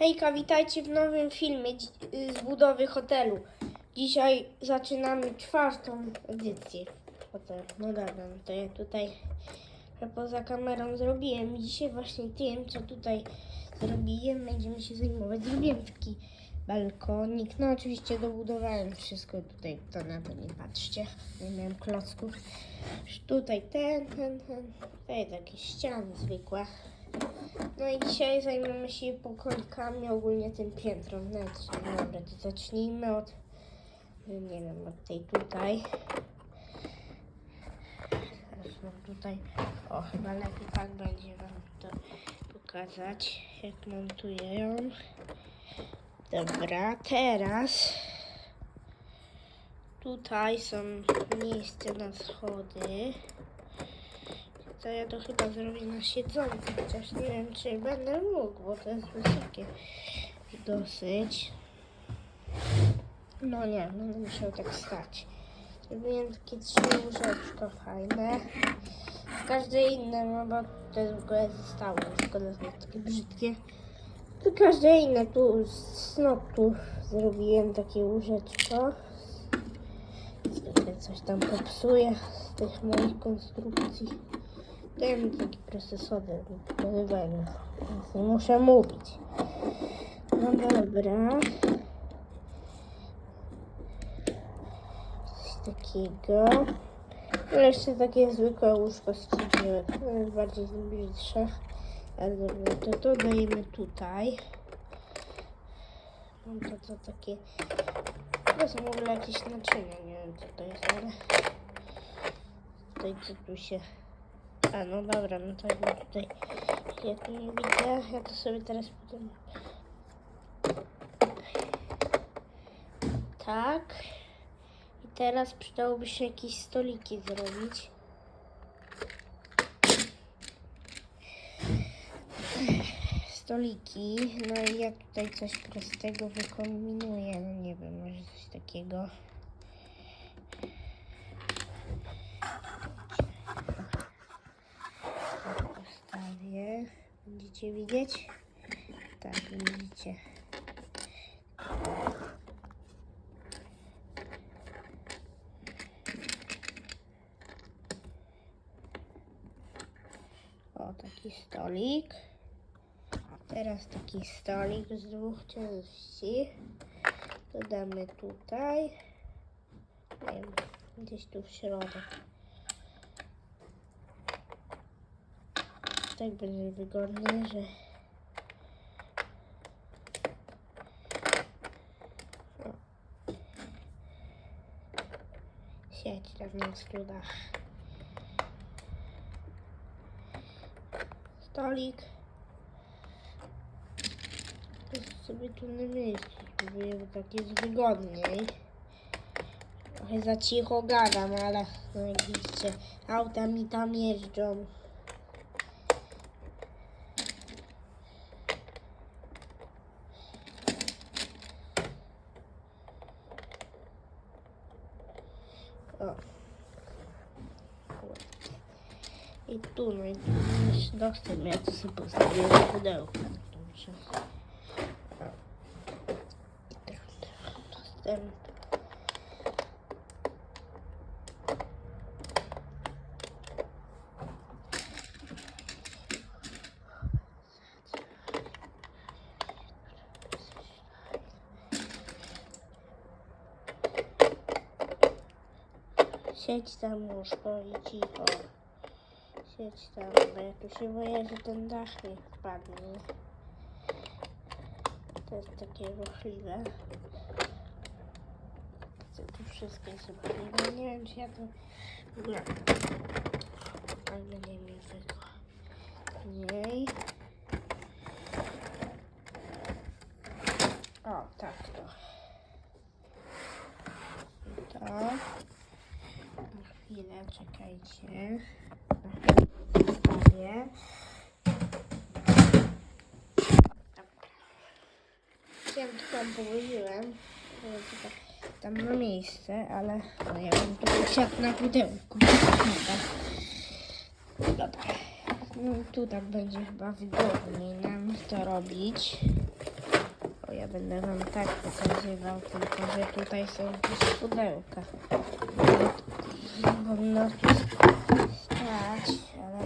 Hejka, witajcie w nowym filmie y, z budowy hotelu. Dzisiaj zaczynamy czwartą edycję hotelu. No dobra, no to ja tutaj poza kamerą zrobiłem. Dzisiaj właśnie tym, co tutaj zrobiłem, będziemy się zajmować. Zrobiłem taki balkonik. No oczywiście dobudowałem wszystko tutaj, to na to nie patrzcie. Nie miałem klocków. Tutaj ten, ten, ten. Tutaj takie ściany zwykłe. No i dzisiaj zajmiemy się pokojkami, ogólnie tym piętrom wnętrznym. Dobra, to zacznijmy od, nie wiem, od tej tutaj. Tutaj, o chyba lepiej tak będzie wam to pokazać, jak montuję ją. Dobra, teraz tutaj są miejsce na schody. To ja to chyba zrobię na siedząco, chociaż nie wiem, czy będę mógł, bo to jest wysokie dosyć. No nie, będę musiał tak stać. Zrobiłem takie trzy łóżeczko fajne. Każde inne, no bo to jest w ogóle zostało, szkoda, że takie brzydkie. To każde inne, tu z snopów zrobiłem takie łóżeczko. Zwykle coś tam popsuję z tych moich konstrukcji. Ten taki procesowy wydawany, więc nie muszę mówić. No dobra. Coś takiego. No jeszcze takie zwykłe łóżko z jest bardziej brzydsze. Ale dobra, to to dajemy tutaj. Mam to, to takie... To są w ogóle jakieś naczynia, nie wiem co to jest, ale... Tutaj co tu się... A no dobra, no to jakby tutaj nie widzę, ja to sobie teraz potem tak. I teraz przydałoby się jakieś stoliki zrobić. Stoliki, no i ja tutaj coś prostego wykombinuję, no nie wiem, może coś takiego postawię. Będziecie widzieć? Tak, widzicie. O, taki stolik. Teraz taki stolik z dwóch części. Dodamy tutaj. Nie wiem, gdzieś tu w środek. Tak będzie wygodnie, że O. sieć tam na studach. Stolik. Jest sobie tu na miejscu, żeby tak jest wygodniej. Trochę za cicho gadam, ale no jak widzicie, auta mi tam jeżdżą. O. I tu, no i tu jeszcze dostęp. Ja to sobie postawiłem w pudełku. Dobrze. O. I teraz Siedź tam łóżko i cicho. Siedź tam, bo ja tu się boję, że ten dach mi. To jest takie ruchliwe. To tu wszystko jest ruchliwe. Nie wiem, czy ja to... Nie. Ale nie mi wygo. Niej. O, tak to. I to. Na chwilę, czekajcie. Zostawię. Ja tam położyłem. Tylko Tam ma miejsce, ale no ja bym tu usiadł na pudełku. Dobra. No, tu tak będzie chyba wygodniej nam to robić. O, ja będę wam tak pokazywał, tylko że tutaj są jakieś pudełka. Tu stać, ale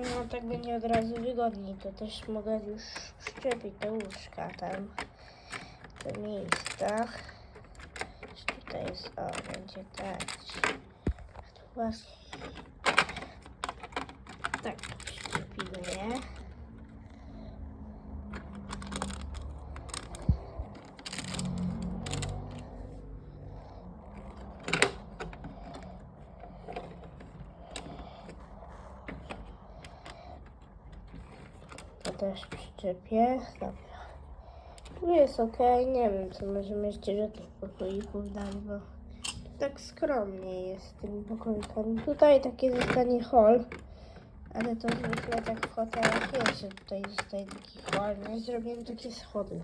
no tak będzie od razu wygodniej. To też mogę już przyczepić te łóżka tam, te miejsca. Czy Tutaj jest, o, będzie tak. A tu właśnie tak przyczepimy je. To też przyczepię. Dobra. Tu jest ok, nie wiem co możemy jeszcze do tych pokoików dać, bo tak skromnie jest z tymi pokoikami. Tutaj taki zostanie hol, ale to zwykle tak w hotelach jest, że tutaj zostaje taki hol. No i zrobiłem takie schody.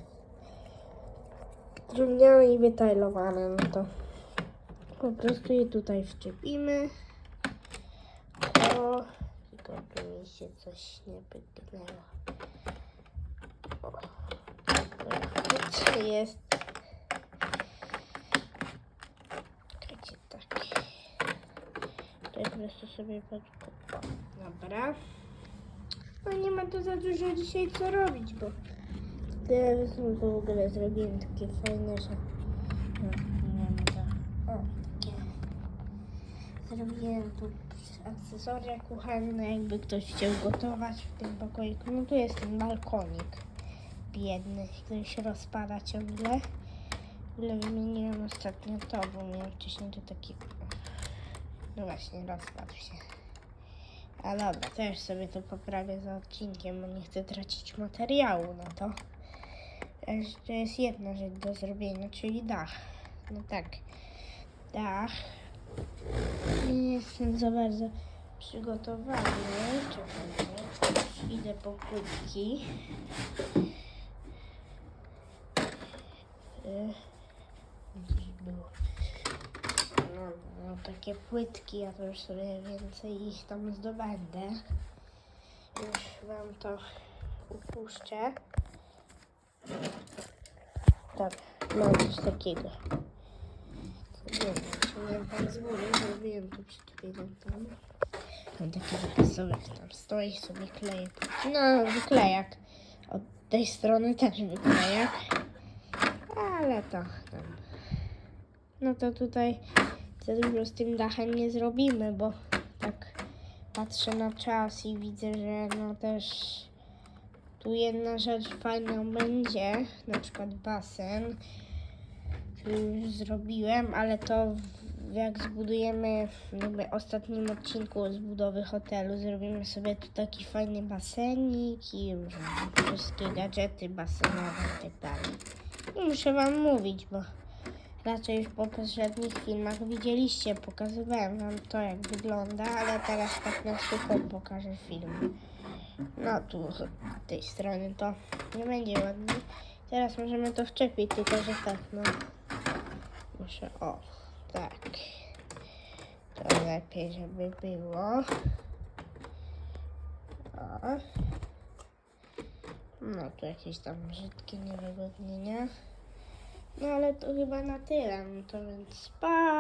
Drewniane i wytajlowane, no to po prostu je tutaj wczepimy. Tylko mi się coś nie pyknęło. O, to jest. Czekajcie, tak. To ja po prostu sobie podkupię. Dobra. No nie ma tu za dużo dzisiaj co robić, bo teraz w ogóle zrobiłem takie fajne, że... No, nie wiem, to... O, takie... Zrobiłem tu akcesoria kuchenne, jakby ktoś chciał gotować w tym pokoiku. No tu jest ten balkonik biedny, który się rozpada ciągle. Ale wymieniłem ostatnio to, bo miałem wcześniej tu taki... No właśnie, rozpadł się. A dobra, też sobie to poprawię za odcinkiem, bo nie chcę tracić materiału na to. Jeszcze jest jedna rzecz do zrobienia, czyli dach. No tak, dach. Nie jestem za bardzo przygotowany. Czekajcie, idę po płytki. Y, Gdzieś było. No, no, takie płytki, ja to już sobie więcej ich tam zdobędę. Już wam to upuszczę. Tak, mam coś takiego. Nie tam z góry, zrobiłem tu przed chwilą tam. Mam taki wypisowek tam stoi, sobie kleję. No, wyklejak. Od tej strony też wyklejak. Ale to tam. No to tutaj za dużo z tym dachem nie zrobimy, bo tak patrzę na czas i widzę, że no też tu jedna rzecz fajna będzie, na przykład basen, już zrobiłem, ale to jak zbudujemy jakby ostatnim odcinku z budowy hotelu, zrobimy sobie tu taki fajny basenik i wszystkie gadżety basenowe i tak dalej. Nie muszę wam mówić, bo raczej już po poprzednich filmach widzieliście, pokazywałem wam to jak wygląda, ale teraz tak na sucho pokażę film. No tu z tej strony to nie będzie ładnie. Teraz możemy to wczepić, tylko że tak, no. Muszę, o, tak. To lepiej, żeby było. O. No tu jakieś tam brzydkie niewygodnienia. No ale to chyba na tyle, no to więc pa!